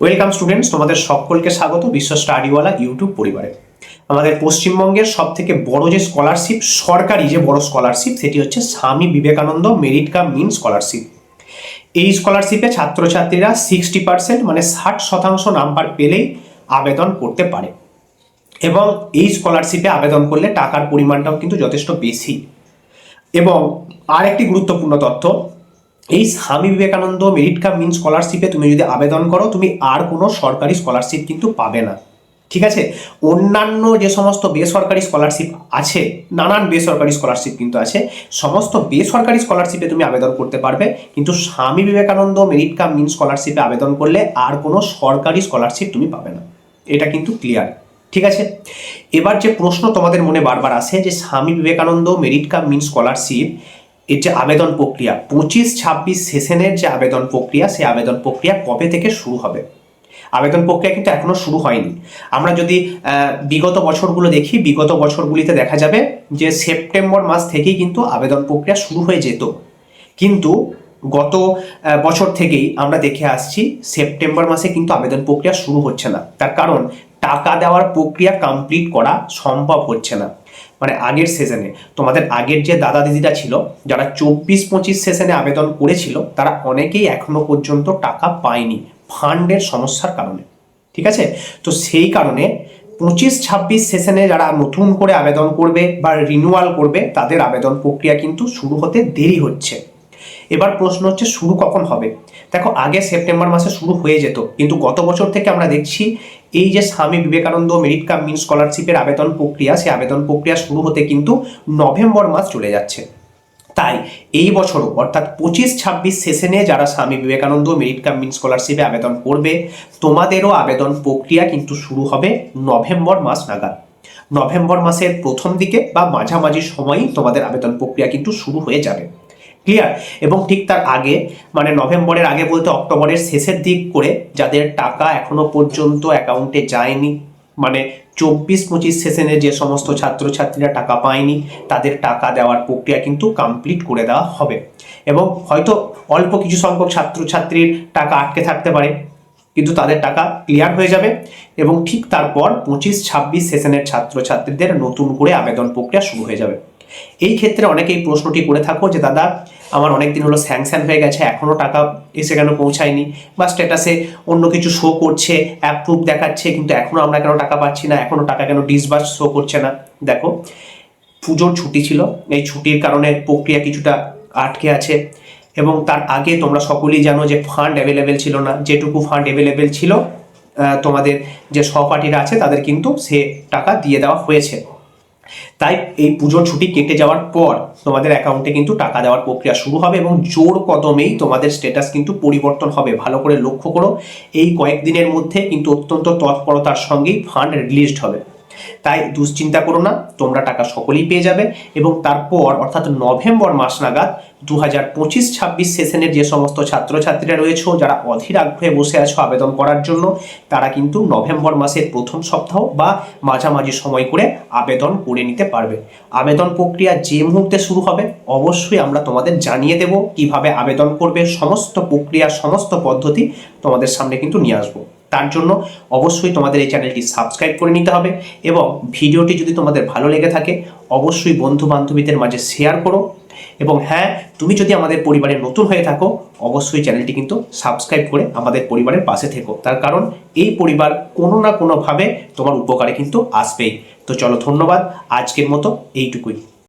Welcome students তোমাদের সকলকে স্বাগত বিশ্ব স্টাডিওয়ালা ইউটিউব পরিবারে। আমাদের পশ্চিমবঙ্গের সব থেকে বড় যে স্কলারশিপ সরকারি যে বড় স্কলারশিপ সেটি হচ্ছে Swami Vivekananda merit cum means scholarship এই স্কলারশিপে ছাত্রছাত্রীরা সিক্সটি পার্সেন্ট মানে ষাট শতাংশ নাম্বার পেলেই আবেদন করতে পারে। এবং এই স্কলারশিপে আবেদন করলে টাকার পরিমাণটাও কিন্তু যথেষ্ট বেশি। এবং আরেকটি গুরুত্বপূর্ণ তথ্য এই স্বামী বিবেকানন্দ মেরিট কাম মিন স্কলারশিপে তুমি যদি আবেদন করো, তুমি আর কোনো সরকারি স্কলারশিপ কিন্তু পাবে না। ঠিক আছে? অন্যান্য যে সমস্ত বেসরকারি স্কলারশিপ আছে, নানান বেসরকারি স্কলারশিপ কিন্তু আছে, সমস্ত বেসরকারি স্কলারশিপে তুমি আবেদন করতে পারবে, কিন্তু স্বামী বিবেকানন্দ মেরিট কাম মিন স্কলারশিপে আবেদন করলে আর কোনো সরকারি স্কলারশিপ তুমি পাবে না। এটা কিন্তু ক্লিয়ার ঠিক আছে? এবার যে প্রশ্ন তোমাদের মনে বারবার আসে যে Swami Vivekananda merit cum means scholarship এর যে আবেদন প্রক্রিয়া, পঁচিশ ছাব্বিশ সেশনের যে আবেদন প্রক্রিয়া, সেই আবেদন প্রক্রিয়া কবে থেকে শুরু হবে? আবেদন প্রক্রিয়া কিন্তু এখনও শুরু হয়নি। আমরা যদি বিগত বছরগুলো দেখি, বিগত বছরগুলিতে দেখা যাবে যে সেপ্টেম্বর মাস থেকেই কিন্তু আবেদন প্রক্রিয়া শুরু হয়ে যেত। কিন্তু গত বছর থেকেই আমরা দেখে আসছি, সেপ্টেম্বর মাসে কিন্তু আবেদন প্রক্রিয়া শুরু হচ্ছে না। তার কারণ, টাকা দেওয়ার প্রক্রিয়া কমপ্লিট করা সম্ভব হচ্ছে না। মানে আগের সেশনে তোমাদের আগের যে দাদা দিদিরা ছিল, যারা চব্বিশ পঁচিশ সেশনে আবেদন করেছিল, তারা অনেকেই এখনও পর্যন্ত টাকা পায়নি ফান্ডের সমস্যার কারণে। ঠিক আছে? তো সেই কারণে পঁচিশ ছাব্বিশ সেশনে যারা নতুন করে আবেদন করবে বা রিনিউয়াল করবে, তাদের আবেদন প্রক্রিয়া কিন্তু শুরু হতে দেরি হচ্ছে। এবার প্রশ্ন হচ্ছে, শুরু কখন হবে? দেখো, আগে সেপ্টেম্বর মাসে শুরু হয়ে যেত, কিন্তু গত বছর থেকে আমরা দেখছি এই যে স্বামী বিবেকানন্দ মেরিট কাম মিন স্কলারশিপের আবেদন প্রক্রিয়া, সেই আবেদন প্রক্রিয়া শুরু হতে কিন্তু নভেম্বর মাস চলে যাচ্ছে। তাই এই বছরও, অর্থাৎ পঁচিশ ছাব্বিশ সেশনে যারা স্বামী বিবেকানন্দ মেরিট কাম মিন স্কলারশিপে আবেদন করবে, তোমাদেরও আবেদন প্রক্রিয়া কিন্তু শুরু হবে নভেম্বর মাস নাগাদ। নভেম্বর মাসের প্রথম দিকে বা মাঝামাঝি সময়ই তোমাদের আবেদন প্রক্রিয়া কিন্তু শুরু হয়ে যাবে। ক্লিয়ার এবং ঠিক তার আগে মানে নভেম্বরের আগে বলতে অক্টোবরের শেষের দিক করে যাদের টাকা এখনও পর্যন্ত অ্যাকাউন্টে যায়নি মানে চব্বিশ পঁচিশ সেশনে যে সমস্ত ছাত্রছাত্রীরা টাকা পায়নি, তাদের টাকা দেওয়ার প্রক্রিয়া কিন্তু কমপ্লিট করে দেওয়া হবে। এবং হয়তো অল্প কিছু সংখ্যক ছাত্রছাত্রীর টাকা আটকে থাকতে পারে, কিন্তু তাদের টাকা ক্লিয়ার হয়ে যাবে এবং ঠিক তারপর পঁচিশ ছাব্বিশ সেশনের ছাত্রছাত্রীদের নতুন করে আবেদন প্রক্রিয়া শুরু হয়ে যাবে। এই ক্ষেত্রে অনেকেই প্রশ্নটি করে থাকো যে, দাদা আমার অনেক দিন হলো স্যাংশন হয়ে গেছে এখনও টাকা এসে কেন পৌঁছায়নি? বা স্ট্যাটাসে অন্য কিছু শো করছে অ্যাপ্রুভ দেখাচ্ছে, কিন্তু এখনও আমরা কেন টাকা পাচ্ছি না? এখনও টাকা কেন ডিসবার্স শো করছে না? দেখো, পুজোর ছুটি ছিল, এই ছুটির কারণে প্রক্রিয়া কিছুটা আটকে আছে। এবং তার আগে তোমরা সকলেই জানো যে ফান্ড অ্যাভেলেবেল ছিল না। যেটুকু ফান্ড অ্যাভেলেবেল ছিল তোমাদের যে সহপাঠীরা আছে, তাদের কিন্তু সে টাকা দিয়ে দেওয়া হয়েছে। তাই এই পুজোর ছুটি কেটে যাওয়ার পর তোমাদের অ্যাকাউন্টে কিন্তু টাকা দেওয়ার প্রক্রিয়া শুরু হবে এবং জোর কদমেই তোমাদের স্ট্যাটাস কিন্তু পরিবর্তন হবে। ভালো করে লক্ষ্য করো, এই কয়েকদিনের মধ্যে কিন্তু অত্যন্ত তৎপরতার সঙ্গেই ফান্ড রিলিজড হবে। তাই দুশ্চিন্তা করো না, তোমরা টাকা সকলেই পেয়ে যাবে এবং তারপর, অর্থাৎ নভেম্বর মাস নাগাদ দু হাজার পঁচিশ ছাব্বিশ সেশনের যে সমস্ত ছাত্রছাত্রীরা রয়েছে, যারা অধীর আগ্রহে বসে আছো আবেদন করার জন্য, তারা কিন্তু নভেম্বর মাসের প্রথম সপ্তাহ বা মাঝামাঝি সময় করে আবেদন করে নিতে পারবে। আবেদন প্রক্রিয়া যে মুহূর্তে শুরু হবে, অবশ্যই আমরা তোমাদের জানিয়ে দেব কীভাবে আবেদন করবে, সমস্ত প্রক্রিয়া, সমস্ত পদ্ধতি তোমাদের সামনে কিন্তু নিয়ে আসব। তার জন্য অবশ্যই তোমাদের এই চ্যানেলটি সাবস্ক্রাইব করে নিতে হবে এবং ভিডিওটি যদি তোমাদের ভালো লেগে থাকে, অবশ্যই বন্ধু বান্ধবীদের মাঝে শেয়ার করো এবং হ্যাঁ তুমি যদি আমাদের পরিবারের নতুন হয়ে থাকো, অবশ্যই চ্যানেলটি কিন্তু সাবস্ক্রাইব করে আমাদের পরিবারের পাশে থেকো। তার কারণ এই পরিবার কোনো না কোনোভাবে তোমার উপকারে কিন্তু আসবেই। তো চলো ধন্যবাদ, আজকের মতো এইটুকুই।